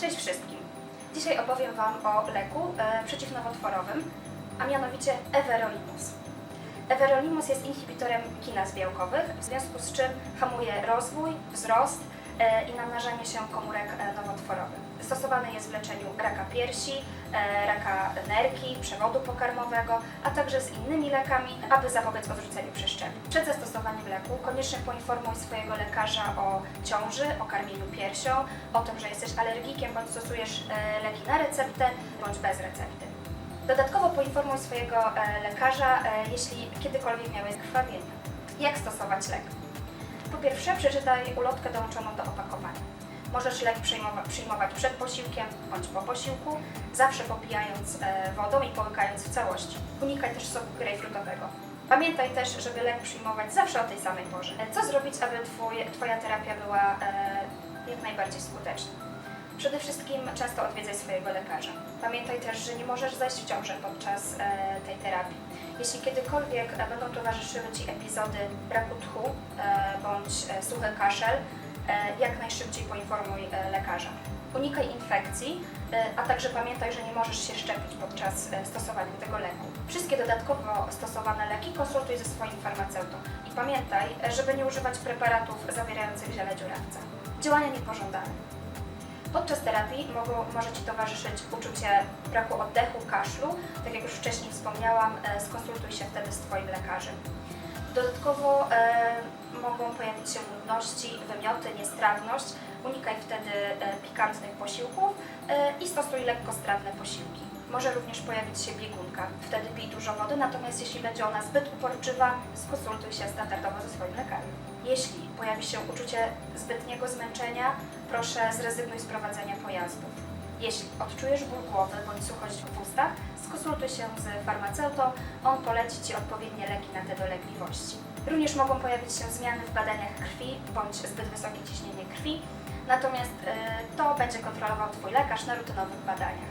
Cześć wszystkim! Dzisiaj opowiem Wam o leku e, przeciwnowotworowym, a mianowicie Everolimus. Everolimus jest inhibitorem kinaz białkowych, w związku z czym hamuje rozwój, wzrost e, i namnażanie się komórek e, nowotworowych. Stosowany jest w leczeniu raka piersi, e, raka nerki, przewodu pokarmowego, a także z innymi lekami, aby zapobiec odrzuceniu przeszczepu. Przed zastosowaniem leku koniecznie poinformuj swojego lekarza o ciąży, o karmieniu piersią, o tym, że jesteś alergikiem bądź stosujesz e, leki na receptę bądź bez recepty. Dodatkowo poinformuj swojego e, lekarza, e, jeśli kiedykolwiek miałeś krwawienie. Jak stosować lek? Po pierwsze, przeczytaj ulotkę dołączoną do opakowania. Możesz lek przyjmowa- przyjmować przed posiłkiem bądź po posiłku, zawsze popijając wodą i połykając w całości. Unikaj też soku grejpfrutowego. Pamiętaj też, żeby lek przyjmować zawsze o tej samej porze. Co zrobić, aby twój, Twoja terapia była e, jak najbardziej skuteczna? Przede wszystkim często odwiedzaj swojego lekarza. Pamiętaj też, że nie możesz zajść w ciążę podczas e, tej terapii. Jeśli kiedykolwiek będą towarzyszyły Ci epizody braku tchu e, bądź suchy kaszel, jak najszybciej poinformuj lekarza. Unikaj infekcji, e, a także pamiętaj, że nie możesz się szczepić podczas e, stosowania tego leku. Wszystkie dodatkowo stosowane leki konsultuj ze swoim farmaceutą i pamiętaj, e, żeby nie używać preparatów zawierających ziele dziurawca. Działania niepożądane. Podczas terapii mogą, może Ci towarzyszyć uczucie braku oddechu, kaszlu. Tak jak już wcześniej wspomniałam, skonsultuj się wtedy z Twoim lekarzem. Dodatkowo e, mogą pojawić się nudności, wymioty, niestrawność. Unikaj wtedy e, pikantnych posiłków e, i stosuj lekkostrawne posiłki. Może również pojawić się biegunka. Wtedy pij dużo wody, natomiast jeśli będzie ona zbyt uporczywa, skonsultuj się standardowo ze swoim lekarzem. Jeśli pojawi się uczucie zbytniego zmęczenia, proszę zrezygnuj z prowadzenia pojazdów. Jeśli odczujesz ból głowy bądź suchość w ustach, skonsultuj się z farmaceutą, on poleci Ci odpowiednie leki na te dolegliwości. Również mogą pojawić się zmiany w badaniach krwi bądź zbyt wysokie ciśnienie krwi, natomiast y, to będzie kontrolował Twój lekarz na rutynowych badaniach.